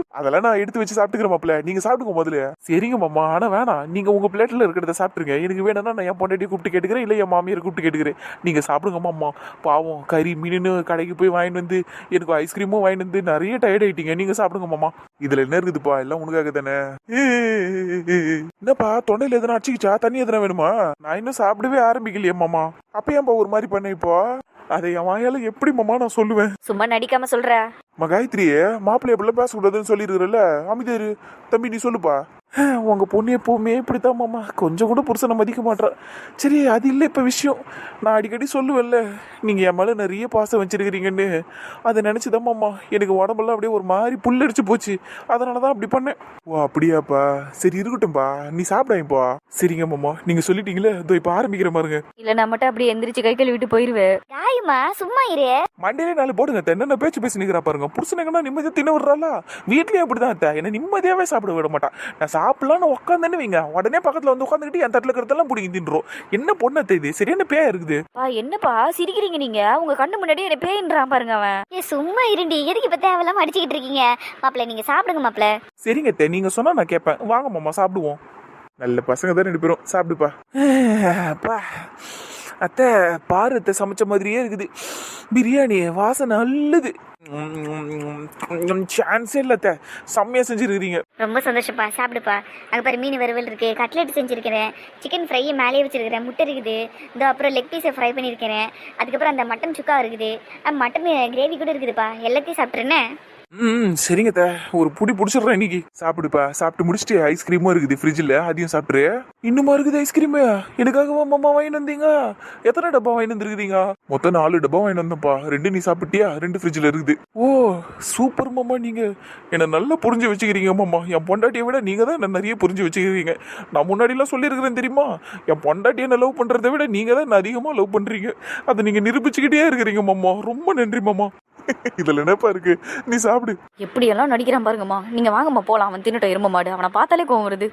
அதெல்லாம் நான் எடுத்து வச்சு சாப்பிட்டுக்கிறேன் மாப்பிள்ள. நீங்க சாப்பிடுங்க முதல்ல. சரிங்க மாமா. ஆனா வேணாம். நீங்க உங்க பிளேட்ல இருக்கிறத சாப்பிட்டுருங்க. எனக்கு வேணும்னா நான் என் பொண்டாட்டி கூப்பிட்டு கேட்டுக்கிறேன் இல்லை என் மாமியார் கூப்பிட்டு கேட்டுக்கிறேன். நீங்க சாப்பிடுங்க மாமா. பாவம் கறி மீன் கடைக்கு போய் வாங்கிட்டு வந்து எனக்கு ஐஸ்கிரீமும் வாங்கிட்டு வந்து நிறைய டயர்ட் ஆயிட்டீங்க. நீங்க சாப்பிடுங்க மாமா. இதுல என்ன இருக்குதுப்பா? எல்லாம் உனக்காக தானே? என்னப்பா தொண்டையில எதனா அடிச்சுக்கிச்சா? தண்ணி எதனா வேணுமா? நான் இன்னும் சாப்பிடவே ஆரம்பிக்கலையே மாமா. அப்ப ஏன்பா ஒரு மாதிரி பண்ண இப்போ? அதை என் வாயால எப்படி மாமா நான் சொல்லுவேன்? சும்மா நடிக்காம சொல்ற. ம காயத்ரியே மாப்பிள்ளை எப்படிலாம் பேசக்கூடாதுன்னு சொல்லியிருக்கிறல்ல. அமைதியாரு தம்பி நீ சொல்லுப்பா. உங்க பொண்ணு எப்பவுமே இப்படித்தான் மாமா. கொஞ்சம் கூட புருஷனை மதிக்க மாட்றா. சரி அது இல்லை இப்போ விஷயம். நான் அடிக்கடி சொல்லுவேன்ல நீங்க என் மேல நிறைய பாசம் வச்சிருக்கிறீங்கன்னு. அதை நினைச்சுதான் மாமா. எனக்கு உடம்பெல்லாம் அப்படியே ஒரு மாதிரி புல்லடிச்சு போச்சு. அதனால தான் அப்படி பண்ணேன். ஓ அப்படியாப்பா. சரி இருக்கட்டும்பா. நீ சாப்பிடாங்கப்பா சரிங்க மாமா. நீங்க சொல்லிட்டீங்களே இதோ இப்போ ஆரம்பிக்கிற பாருங்க. இல்ல நான் மட்டும் அப்படியே எந்திரிச்சு கை கழுவிட்டு போயிருவேன். காயுமா சும்மா இரு. மண்டையிலே நாலு போடுங்க. என்னென்ன பேச்சு பேசி நிக்கிறா பாருங்க. புருஷனுங்கன்னா நிம்மதியா தின்ன விடுறாளா? வீட்லயும் அப்படிதான் அத்தை. என்ன நிம்மதியாவே சாப்பிட விட மாட்டான் நான் சாப்பிடலாம்னு உட்காந்துன்னு வைங்க. உடனே பக்கத்துல வந்து உட்காந்துக்கிட்டு என் தட்டுல இருக்கிறதெல்லாம் பிடிங்கி தின்றோம். என்ன பொண்ணு இது சரியான பேயா இருக்குது? பா என்னப்பா சிரிக்கிறீங்க நீங்க? உங்க கண்ணு முன்னாடி என்ன பேயின்றான் பாருங்க அவன். ஏ சும்மா இருண்டி. எதுக்கு இப்போ தேவையில்லாம அடிச்சுக்கிட்டு இருக்கீங்க? மாப்பிள்ள நீங்க சாப்பிடுங்க மாப்பிள்ள சரிங்க அத்தை நீங்க சொன்னா நான் கேட்பேன். வாங்க மாமா சாப்பிடுவோம். நல்ல பசங்க தான் ரெண்டு பேரும். சாப்பிடுப்பா. அப்பா அத்தை பாரு அத்தை சமைச்ச மாதிரியே இருக்குது. பிரியாணி வாசனை நல்லது சான்ஸே இல்லை அத்தை. செம்மையா செஞ்சிருக்கிறீங்க. ரொம்ப சந்தோஷப்பா சாப்பிடுப்பா. அங்கே பாரு மீன் வறுவல் இருக்கு. கட்லெட் செஞ்சிருக்கிறேன். சிக்கன் ஃப்ரையை மேலேயே வச்சிருக்கிறேன். முட்டை இருக்குது. இந்த அப்புறம் லெக் பீஸை ஃப்ரை பண்ணியிருக்கிறேன். அதுக்கப்புறம் அந்த மட்டன் சுக்கா இருக்குது. மட்டன் கிரேவி கூட இருக்குதுப்பா. எல்லாத்தையும் சாப்பிட்றேனே ம் சரிங்க அத்தை ஒரு புடி பிடிச்சிடுறேன் இன்னைக்கு. சாப்பிடுப்பா. சாப்பிட்டு முடிச்சுட்டு ஐஸ்கிரீமும் இருக்குது. ஃப்ரிட்ஜில் அதையும் சாப்பிட்ரு இன்னுமா இருக்குது ஐஸ்கிரீமு எனக்காக மாமா வாங்கிட்டு வந்தீங்க? எத்தனை டப்பா வாங்கிட்டு வந்துருக்குறீங்க? மொத்தம் நாலு டப்பா வாங்கிட்டு வந்தேன்ப்பா. ரெண்டு நீ சாப்பிட்டியா? ரெண்டு ஃப்ரிட்ஜில் இருக்குது. ஓ சூப்பர் மாமா நீங்க. என்ன நல்லா புரிஞ்சு வச்சுக்கிறீங்க மாமா. என் பொண்டாட்டியை விட நீங்க தான் என்ன நிறைய புரிஞ்சு வச்சுக்கிறீங்க. நான் முன்னாடிலாம் சொல்லியிருக்கிறேன் தெரியுமா? என் பொண்டாட்டியை என்ன லவ் பண்றதை விட நீங்க தான் என்ன அதிகமாக லவ் பண்றீங்க. அதை நீங்க நிரூபிச்சுக்கிட்டே இருக்கிறீங்க மாமா. ரொம்ப நன்றி மாமா. (laughs) இதுல என்னப்பா இருக்கு? நீ சாப்பிடு. எப்படியெல்லாம் நடிக்கிறான் பாருங்கம்மா. நீங்க வாங்கம்மா போலாம். அவன் தின்னுட்ட எரும மாடு. அவனை பார்த்தாலே கோவம் வருது.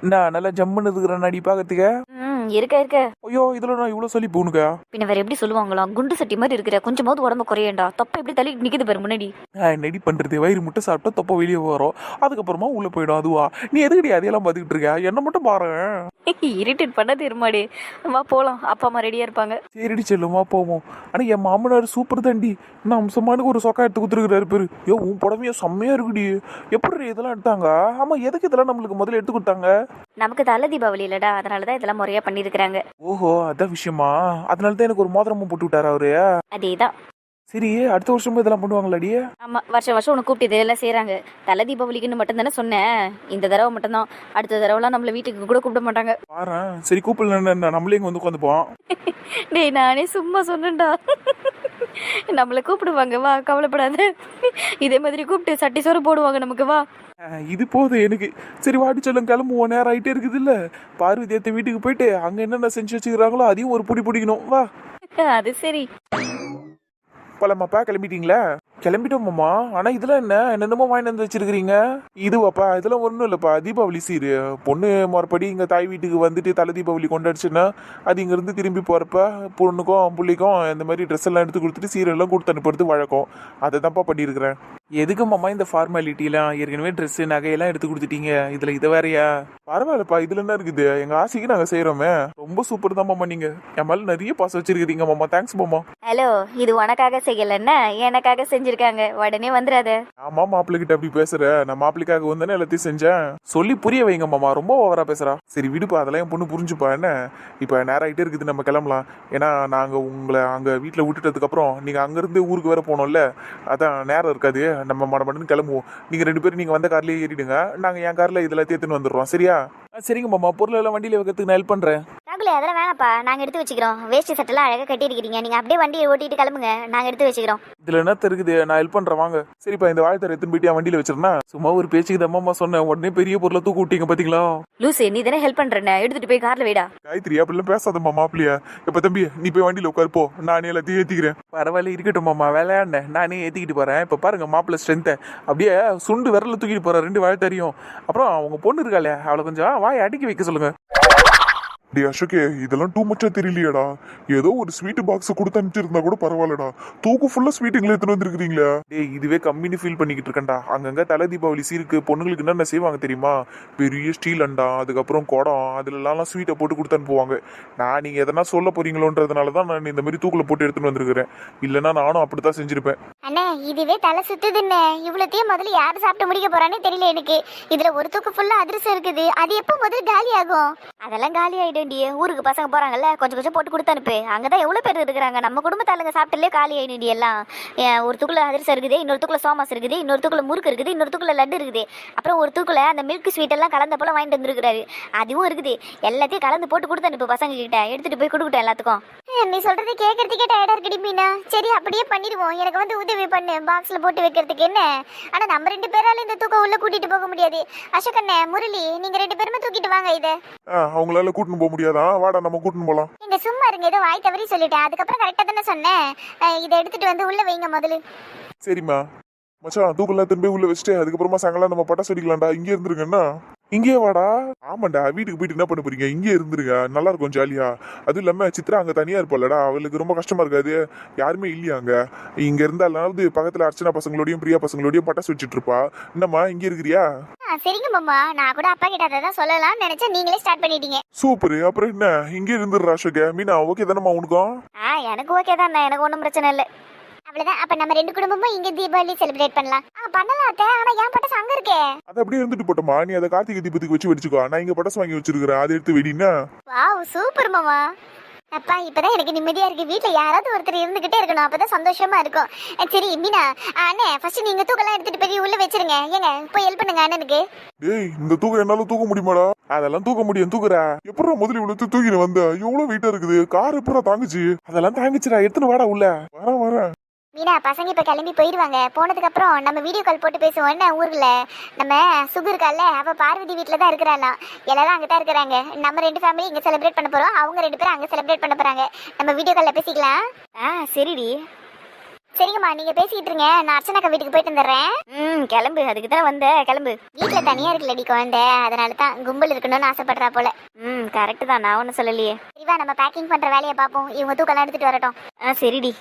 நான் நல்லா ஜம்முன்னு இருக்கிறேன் நடி பார்க்கறதுக்கு. ம் இருக்க இருக்க. ஐயோ இதுல நான் இவ்வளவு சொல்லி போனுக்கா பின்ன வேற எப்படி சொல்லுவாங்களா? குண்டு சட்டி மாதிரி இருக்கிற கொஞ்சமாவது உடம்பு குறையண்டா. தொப்பை எப்படி தள்ளி நிக்குது பாரு முன்னாடி. என்னடி பண்றது? வயிறு முட்டை சாப்பிட்டா தொப்பை வெளியே வரும். அதுக்கப்புறமா உள்ள போயிடும் அதுவா? நீ எதுக்கடி அதையெல்லாம் பார்த்துக்கிட்டு இருக்க? என்ன மட்டும் பாரு. இரிட்டேட் பண்ணாது இருமாடி வா போலாம். அப்பா அம்மா ரெடியா இருப்பாங்க. சரிடி செல்லுமா போவோம். ஆனா என் மாமனார் சூப்பர் தாண்டி நான் அம்சமானுக்கு ஒரு சொக்கா எடுத்து கொடுத்துருக்காரு பேரு. ஐயோ உன் புடவையும் செம்மையா இருக்குடி. எப்படி இதெல்லாம் எடுத்தாங்க? ஆமா எதுக்கு இதெல்லாம் நம்மளுக்கு முதல்ல எடுத்து கொடுத்தாங்க? நமக்கு தலை தீபாவளி இல்லடா. அதனாலதான் இதெல்லாம் முறையா பண்ணிருக்கிறாங்க. ஓஹோ அதான் விஷயமா? அதனால தான் எனக்கு ஒரு மோதிரமும் போட்டு விட்டாரு அவரு? அதேதான். சரி அடுத்த வருஷமும் இதெல்லாம் பண்ணுவாங்களாடி? ஆமா வருஷம் வருஷம் உனக்கு கூப்பிட்டு இதெல்லாம் செய்றாங்க. தலை தீபாவளிக்குன்னு மட்டும் தானே சொன்னேன். இந்த தடவை மட்டும்தான். அடுத்த தடவைலாம் நம்மள வீட்டுக்கு கூட கூப்பிட மாட்டாங்க. பாரு சரி கூப்பிடல நம்மளே இங்க வந்து உட்காந்துப்போம். (laughs) டேய் நானே சும்மா சொன்னேன்டா. நம்மளை கூப்பிடுவாங்க வா கவலைப்படாத. இதே மாதிரி கூப்பிட்டு சட்டி சோறு போடுவாங்க நமக்கு வா. இது போதும் எனக்கு. சரி வாடி சொல்லும் கிளம்புவோம். நேரம் ஆயிட்டே இருக்குது இல்ல. பார்வதி அத்தை வீட்டுக்கு போயிட்டு அங்க என்னென்ன செஞ்சு வச்சுக்கிறாங்களோ அதையும் ஒரு புடி பிடிக்கணும். வா. அது சரி. போலாமாப்பா கிளம்பிட்டீங்களா? கிளம்பிட்டோம் மாமா ஆனா இதெல்லாம் என்ன? என்னென்னமோ வாங்கிட்டு வந்து வச்சிருக்கீங்க இதுவாப்பா இதெல்லாம் ஒன்றும் இல்லப்பா. தீபாவளி சீரு. பொண்ணு மறுபடி இங்க தாய் வீட்டுக்கு வந்துட்டு தலை தீபாவளி கொண்டாடுச்சுன்னா அது இங்க இருந்து திரும்பி போறப்ப பொண்ணுக்கும் புள்ளிக்கும் இந்த மாதிரி ட்ரெஸ் எல்லாம் எடுத்து கொடுத்துட்டு சீரெல்லாம் கொடுத்து அனுப்புறது வழக்கம். அதை தான்ப்பா பண்ணியிருக்கிறேன். எதுக்கு மாமா இந்த ஃபார்மாலிட்டிலாம் ஏற்கனவே ட்ரெஸ் நகையெல்லாம் எடுத்து கொடுத்துட்டீங்க. இதுல இது வேறயா? பரவாயில்லப்பா இதுல என்ன இருக்குது? எங்க ஆசைக்கு நாங்க செய்யறோமே ரொம்ப சூப்பர் தான் மாமா நீங்க. என் மேல நிறைய பாசம் வச்சிருக்கீங்க மாமா. தேங்க்ஸ் மாமா. ஹலோ இது உனக்காக செய்யலன்னா எனக்காக செஞ்சிருக்காங்க. உடனே வந்துடாத. ஆமா மாப்பிள்ளை கிட்ட அப்படி பேசுற. நான் மாப்பிள்ளைக்காக வந்தானே எல்லாத்தையும் செஞ்சேன். சொல்லி புரிய வைங்க மாமா. ரொம்ப ஓவரா பேசுறா. சரி விடுப்பா. அதெல்லாம் என் பொண்ணு புரிஞ்சுப்பா. என்ன? இப்ப நேரம் ஆயிட்டே இருக்குது. நம்ம கிளம்பலாம். ஏன்னா நாங்க உங்களை அங்க வீட்டுல விட்டுட்டதுக்கு அப்புறம் நீங்க அங்க இருந்து ஊருக்கு வேற போனோம்ல. அதான் நேரம் இருக்காது. நம்ம மடமடன்னு கிளம்புவோம். நீங்கள் ரெண்டு பேரும் நீங்கள் வந்த கார்லேயே ஏறிடுங்க. நாங்கள் என் காரில் இதில் எடுத்துன்னு வந்துடுறோம். சரியா? சரிங்க மாமா. பொருள் எல்லாம் வண்டியில வைக்கிறதுக்கு நான் ஹெல்ப் பண்ணுறேன் ராகுலே அதெல்லாம் வேணாப்பா நாங்கள் எடுத்து வச்சுக்கிறோம். வேஷ்டி சட்டெல்லாம் அழகாக கட்டியிருக்கிறீங்க. நீங்கள் அப்படியே வண்டியை ஓட்டிட்டு கிளம்புங்க. நாங்கள் எடுத்து வச்சுக்கிறோம். இதுல என்ன இருக்குது நான் ஹெல்ப் பண்றேன். வாங்க. சரிப்பா இந்த வாழ்த்தரை எடுத்துன்னு போயிட்டு வண்டியில வச்சிருந்தா? சும்மா ஒரு பேச்சுக்கு அம்மா சொன்னேன். உடனே பெரிய பொருளை தூக்கு விட்டீங்க பாத்தீங்களா? லூசு நீ தானே ஹெல்ப் பண்றேன்னு? எடுத்துட்டு போய் கார்ல வைடா. காயத்ரி அப்படிலாம் பேசாதம்மா மாப்பிள்ளைய. இப்ப தம்பி நீ போய் வண்டியில உட்காரு போ. நானே எல்லாத்தையும் ஏத்திக்கிறேன். பரவாயில்ல இருக்கட்டும் மாமா. விளையாண்டேன் நானே ஏத்திக்கிட்டு போறேன். இப்ப பாருங்க மாப்பிள்ள ஸ்ட்ரென்த்தை அப்படியே சுண்டு விரல தூக்கிட்டு போறேன் ரெண்டு வாழத்தறியும் அப்புறம் அவங்க பொண்ணு இருக்காளே. அவளை கொஞ்சம் வாய் அடக்கி வைக்க சொல்லுங்க. டே அசோகே இதெல்லாம் டூ மச்சா தெரியலையாடா. ஏதோ ஒரு ஸ்வீட் பாக்ஸ் கொடுத்து அனுப்பிச்சிருந்தா கூட பரவாயில்லடா. தூக்கு ஃபுல்லா ஸ்வீட்டுங்களை எடுத்துட்டு வந்திருக்கீங்களா டேய் இதுவே கம்மின்னு ஃபீல் பண்ணிக்கிட்டு இருக்கேன்டா. அங்கங்க தலை தீபாவளி சீருக்கு பொண்ணுங்களுக்கு என்னென்ன செய்வாங்க தெரியுமா? பெரிய ஸ்டீல் அண்டா அதுக்கப்புறம் குடம் அதுலலாம் ஸ்வீட்டை போட்டு கொடுத்து அனுப்புவாங்க. நான் நீங்க எதனா சொல்ல போறீங்களோன்றதுனால தான் நான் இந்த மாதிரி தூக்குல போட்டு எடுத்துட்டு வந்திருக்கிறேன். இல்லைன்னா நானும் அப்படித்தான் செஞ்சிருப்பேன். அண்ணே இதுவே தலை சுத்துதுன்னு இவ்வளோத்தையும் முதல்ல யார் சாப்பிட்டு முடிக்க போறானே தெரியல எனக்கு. இதுல ஒரு தூக்கு ஃபுல்லா அதிரசம் இருக்குது. அது எப்போ முதல்ல காலி ஆகும் அதெல்லாம் காலி ஆகிடும்டி ஊருக்கு பசங்க போகிறாங்கல்ல கொஞ்சம் கொஞ்சம் போட்டு கொடுத்து அனுப்பு. அங்கே தான் எவ்வளோ பேர் இருக்கிறாங்க? நம்ம குடும்பத்தாளுங்க சாப்பிட்டுலே காலி ஆகிடும்டி எல்லாம். ஒரு தூக்கில் அதிரசம் இருக்குது இன்னொரு சோமாஸ் இருக்குது இன்னொரு முறுக்கு இருக்குது இன்னொரு லட்டு இருக்குது. அப்புறம் ஒரு தூக்குல அந்த மில்க் ஸ்வீட் எல்லாம் கலந்த போல வாங்கிட்டு வந்துருக்காரு அதுவும் இருக்குது. எல்லாத்தையும் கலந்து போட்டு கொடுத்து அனுப்பு பசங்க கிட்ட எடுத்துகிட்டு போய் கொடுக்கட்டும் எல்லாத்துக்கும். நீ சொல்றது கேட்கறதுக்கே டயர்டா இருக்குடி மீனா. சரி அப்படியே பண்ணிடுவோம். எனக்கு வந்து உதவி பண்ணு. பாக்ஸ்ல போட்டு வைக்கிறதுக்கு என்ன? ஆனா நம்ம ரெண்டு பேரால இந்த தூக்கம் உள்ள கூட்டிட்டு போக முடியாது. அசோக் அண்ணே முரளி நீங்க ரெண்டு பேருமே தூக்கிட்டு வாங்க இதை. அவங்களால கூட்டின்னு போக முடியாதா? வாடா நம்ம கூட்டின்னு போலாம். நீங்க சும்மா இருங்க. ஏதோ வாய் தவறி சொல்லிட்டேன். அதுக்கப்புறம் கரெக்டா தானே சொன்னேன். இதை எடுத்துட்டு வந்து உள்ள வைங்க முதல்ல. சரிம்மா. மச்சான் தூக்கெல்லாம் திரும்பி உள்ள வச்சுட்டு அதுக்கப்புறமா சாயங்காலம் நம்ம பட்டாசு வெடிக்கலாம்டா. இங்கே இருந்துருங்கண்ணா இங்கே வாடா. ஆமாண்டா வீட்டுக்கு போயிட்டு என்ன பண்ண போறீங்க? இங்கே இருந்துருங்க. நல்லா இருக்கும் ஜாலியா. அதுவும் இல்லாம சித்ரா அங்க தனியா இருப்பாளடா. அவளுக்கு ரொம்ப கஷ்டமா இருக்காது. யாருமே இல்லையா அங்க? இங்க இருந்தாலாவது பக்கத்துல அர்ச்சனா பசங்களோடயும் பிரியா பசங்களோடயும் பட்டாசு வச்சுட்டு இருப்பா. என்னம்மா இங்க இருக்கிறியா? சரிங்க மாமா. நான் கூட அப்பா கிட்ட அதை தான் சொல்லலாம்னு நினைச்சேன். நீங்களே ஸ்டார்ட் பண்ணிட்டீங்க. சூப்பர். அப்புறம் என்ன? இங்கே இருந்துடுறா அசோக. மீனா ஓகே தானம்மா உனக்கும்? எனக்கு ஓகே தான் எனக்கு ஒன்றும் பிரச்சனை இல்லை. அவ்வளவுதான். அப்ப நம்ம ரெண்டு குடும்பமும் இங்க தீபாவளி செலிப்ரேட் பண்ணலாம். ஆ பண்ணலாம் அத்தை. ஆனா ஏன் பட்டாசு அங்க இருக்கே. அது அப்படியே இருந்துட்டு போட்டோமா நீ அதை கார்த்திகை தீபத்துக்கு வச்சு வெடிச்சுக்கோ. நான் இங்க பட்டாசு வாங்கி வச்சிருக்கிறேன் அதை எடுத்து வெடினா வாவ் சூப்பர் மாமா. அப்பா இப்பதான் எனக்கு நிம்மதியா இருக்கு. வீட்ல யாராவது ஒருத்தர் இருந்துகிட்டே இருக்கணும். அப்பதான் சந்தோஷமா இருக்கும். அஹ் சரி மீனா அண்ணே ஃபர்ஸ்ட் நீங்க தூக்கெல்லாம் எடுத்துட்டு போய் உள்ள வச்சிருங்க. ஏங்க போய் ஹெல்ப் பண்ணுங்க அண்ணனுக்கு. டேய் இந்த தூக்கம் என்னால தூக்க முடியுமாடா? அதெல்லாம் தூக்க முடியும். தூக்குறா. எப்படா முதல்ல இவ்வளவு தூக்கிட்டு வந்த? எவ்வளவு வெயிட்டா இருக்குது. கார் எப்படா தாங்குச்சு? அதெல்லாம் தாங்கிச்சுடா. எடுத்துன்னு வாடா உள்ள. வரேன் வரேன். மீனா பசங்க இப்ப கிளம்பி போயிடுவாங்க போனதுக்கு அப்புறம் நம்ம வீடியோ கால் போட்டு பேசுவோம். என்ன ஊர்ல? நம்ம சுகு இருக்கால அவ பார்வதி வீட்ல தான் இருக்கிறாளாம். எல்லாரும் அங்க தான் இருக்கிறாங்க. நம்ம ரெண்டு ஃபேமிலி இங்க செலிப்ரேட் பண்ண போறோம். அவங்க ரெண்டு பேரும் அங்க செலிப்ரேட் பண்ண போறாங்க. நம்ம வீடியோ கால்ல பேசிக்கலாம். ஆ சரிடி. சரிங்கம்மா நீங்க பேசிக்கிட்டு இருங்க. நான் அர்ச்சனாக்கா வீட்டுக்கு போயிட்டு வந்துடுறேன். ம் கிளம்பு. அதுக்கு தானே வந்த கிளம்பு. வீட்ல தனியா இருக்குல்லடி குழந்தை. அதனால தான் கும்பல் இருக்கணும்னு ஆசைப்படுறா போல. ம் கரெக்டு தான். நான் ஒன்றும் சொல்லலையே. சரிவா நம்ம பேக்கிங் பண்ற வேலையை பார்ப்போம். இவங்க தூக்கெல்லாம் எடுத்துட்டு வரட்டும். ஆ சரிடி.